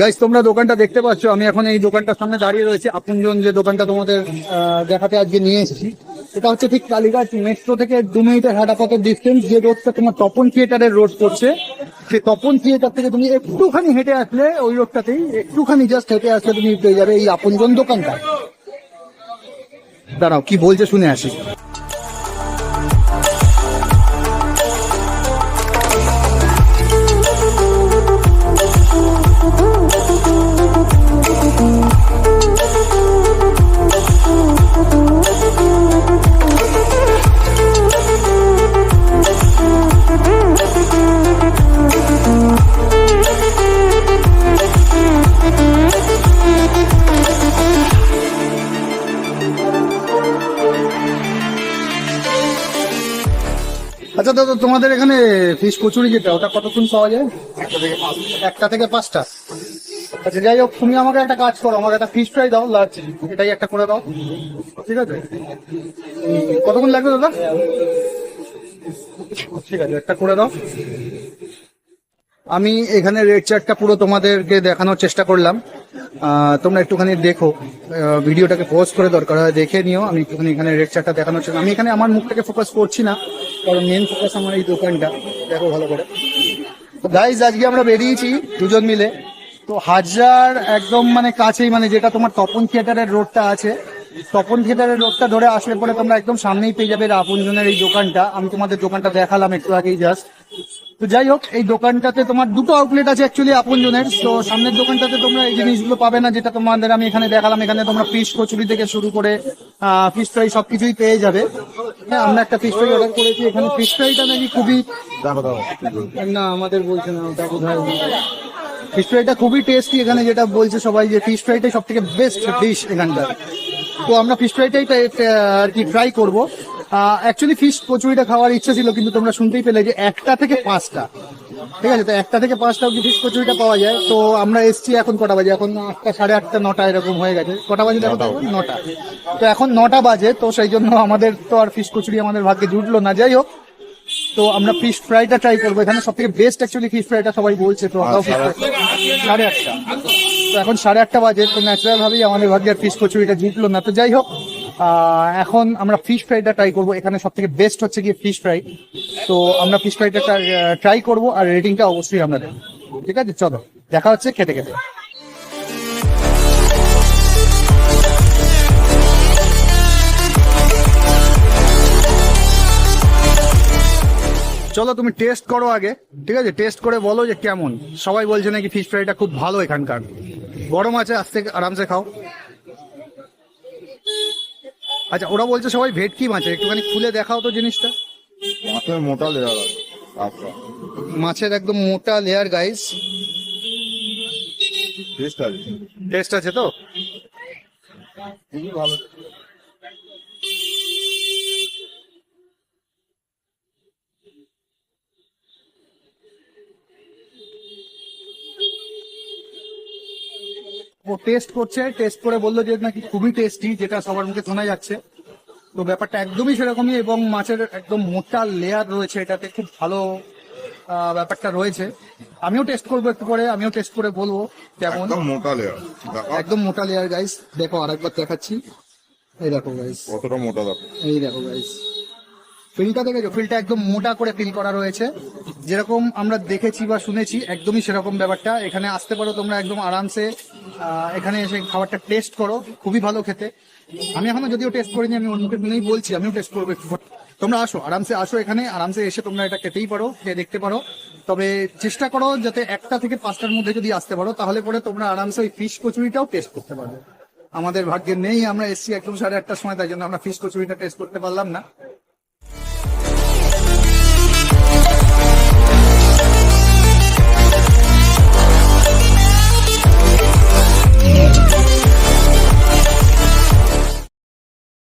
Guys তোমরা দোকানটা দেখতে পাচ্ছ। আমি এখন এই দোকানটার সামনে দাঁড়িয়ে রয়েছে। আপনজন যে দোকানটা তোমাদের দেখাতে আজকে নিয়ে এসেছি এটা হচ্ছে ঠিক কালীঘাট মেট্রো থেকে দু মিনিটের হাঁটা পথের ডিস্টেন্স যে রোডটা তোমার তপন থিয়েটারের রোড পড়ছে। সেই তপন থিয়েটার থেকে তুমি একটুখানি হেঁটে আসলে ওই রোডটাতেই একটুখানি জাস্ট হেঁটে আসলে তুমি পেয়ে যাবে এই আপনজন দোকানটা। দাঁড়াও, কি বলছে শুনে আসি। আচ্ছা দাদা, তোমাদের এখানে ফিশ কচুরি যেটা, ওটা কতক্ষণ পাওয়া যায়? একটা থেকে পাঁচটা। আচ্ছা যাই হোক, তুমি আমাকে একটা কাজ করো, আমাকে একটা ফিশ ফ্রাই দাও লার্জ এটাই একটা করে দাও। ঠিক আছে? কতক্ষণ লাগবে, দাদা? ঠিক আছে, একটা করে দাও। আমি এখানে রেড চার্টটা পুরো তোমাদেরকে দেখানোর চেষ্টা করলাম। তোমরা একটুখানি দেখো। ভিডিওটাকে পোস্ট করে দরকার হয়, দেখে নিও। আমি একটুখানি এখানে রেড চার্টটা দেখানোর চেষ্টা আমি এখানে আমার মুখটাকে ফোকাস করছি না। কারণ মেন ফোকাস আমার এই দোকানটা। দেখো ভালো করে। গাইজ আজকে আমরা বেরিয়েছি দুজন মিলে। তো হাজার একদম মানে কাছেই মানে যেটা তোমার তপন থিয়েটারের রোডটা আছে, তপন থিয়েটারের রোডটা ধরে আসলে পরে তোমরা একদম সামনেই পেয়ে যাবে আপনজনের এই দোকানটা। আমি তোমাদের দোকানটা দেখালাম একটু আগেই জাস্ট তো যাই হোক, এই দোকানটাতে তোমার দুটো আউটলেট আছে অ্যাকচুয়ালি আপনজনের তো সামনের দোকানটাতে তোমরা এই জিনিসগুলো পাবে না, যেটা তোমাদের আমি এখানে দেখালাম। এখানে তোমরা ফিশ কচুরি থেকে শুরু করে ফিশ ফ্রাই সবকিছুই পেয়ে যাবে। হ্যাঁ আমরা একটা ফিশ ফ্রাই অর্ডার করেছি এখানে ফিশ ফ্রাইটা নাকি খুবই না আমাদের বলছে না ওটা কোথায় ফিশ ফ্রাইটা খুবই টেস্টি এখানে যেটা বলছে সবাই যে ফিশ ফ্রাইটাই সব থেকে বেস্ট ডিশ এখানকার। তো আমরা ফিশ ফ্রাইটাই আর কি ট্রাই করব। অ্যাকচুয়ালি ফিশ কচুরিটা খাওয়ার ইচ্ছা ছিল কিন্তু তোমরা শুনতেই পেলে যে একটা থেকে পাঁচটা। ঠিক আছে তো একটা থেকে পাঁচটা অব্দি ফিশ কচুরিটা পাওয়া যায়। তো আমরা এসছি এখন কটা বাজে? এখন আটটা সাড়ে আটটা নটা এরকম হয়ে গেছে। কটা বাজে দেখো? নটা তো এখন নটা বাজে তো সেই জন্য আমাদের তো আর ফিশ কচুরি আমাদের ভাগ্যে জুটলো না। যাই হোক তো আমরা ফিশ ফ্রাইটা ট্রাই করব। এখানে সব থেকে বেস্ট অ্যাকচুয়ালি ফিশ ফ্রাইটা সবাই বলছে তো আমরাও fish সাড়ে আটটা। তো এখন সাড়ে আটটা বাজে তো ন্যাচারাল ভাবেই আমাদের ভাগ্যের ফিশ কচুরিটা জুটলো না। তো যাই হোক এখন আমরা ফিশ ফ্রাইটা ট্রাই করব। এখানে সব থেকে বেস্ট হচ্ছে গিয়ে ফিশ ফ্রাই তো আমরা ফিশ ফ্রাইটা ট্রাই করব আর রেটিংটা অবশ্যই আমরা দেবো। ঠিক আছে? চলো, দেখা হচ্ছে খেতে খেতে। চলো, তুমি টেস্ট করো আগে। ঠিক আছে? টেস্ট করে বলো যে কেমন। সবাই বলছে নাকি ফিশ ফ্রাইটা খুব ভালো এখানকার। গরম আছে আস্তে আরামসে খাও। আচ্ছা ওরা বলছে সবাই ভেটকি মাছের একটুখানি খুলে দেখাও তো জিনিসটা। মাছের মোটা লেয়ার আছে আচ্ছা। মাছের একদম মোটা লেয়ার গাইস টেস্ট আছে। টেস্ট আছে তো? খুবই ভালো। টেস্ট করছে টেস্ট করে বলল যে নাকি খুবই টেস্টি যেটা সবার মুখে শোনা যাচ্ছে। তো ব্যাপারটা একদমই সেরকমই এবং মাছের একদম মোটা লেয়ার রয়েছে এটাতে খুব ভালো ব্যাপারটা রয়েছে। আমিও টেস্ট করব একটু পরে আমিও টেস্ট করে বলব কেমন। মোটা লেয়ার একদম মোটা লেয়ার গাইস দেখো আরেকবার দেখাচ্ছি। এই দেখো গাইস কতটা মোটা দেখো। এই দেখো গাইস ফিলটা দেখেছ? ফিলটা একদম মোটা করে ফিল করা রয়েছে। যেরকম আমরা দেখেছি বা শুনেছি, একদমই সেরকম ব্যাপারটা। এখানে আসতে পারো তোমরা একদম আরামসে। এখানে এসে খাবারটা টেস্ট করো। খুবই ভালো খেতে। আমি এখনও যদিও টেস্ট করিনি, আমি অন্যকে শুনেই বলছি, আমিও টেস্ট করব একটু। তোমরা আসো, আরামসে আসো এখানে, আরামসে এসে তোমরা এটা খেতেই পারো, খেয়ে দেখতে পারো। তবে চেষ্টা করো যাতে একটা থেকে পাঁচটার মধ্যে যদি আসতে পারো, তাহলে পরে তোমরা আরামসে ওই ফিশ কচুরিটাও টেস্ট করতে পারবে। আমাদের ভাগ্যে নেই, আমরা এসছি একদম সাড়ে আটটার সময়, তাই জন্য আমরা ফিশ কচুরিটা টেস্ট করতে পারলাম না।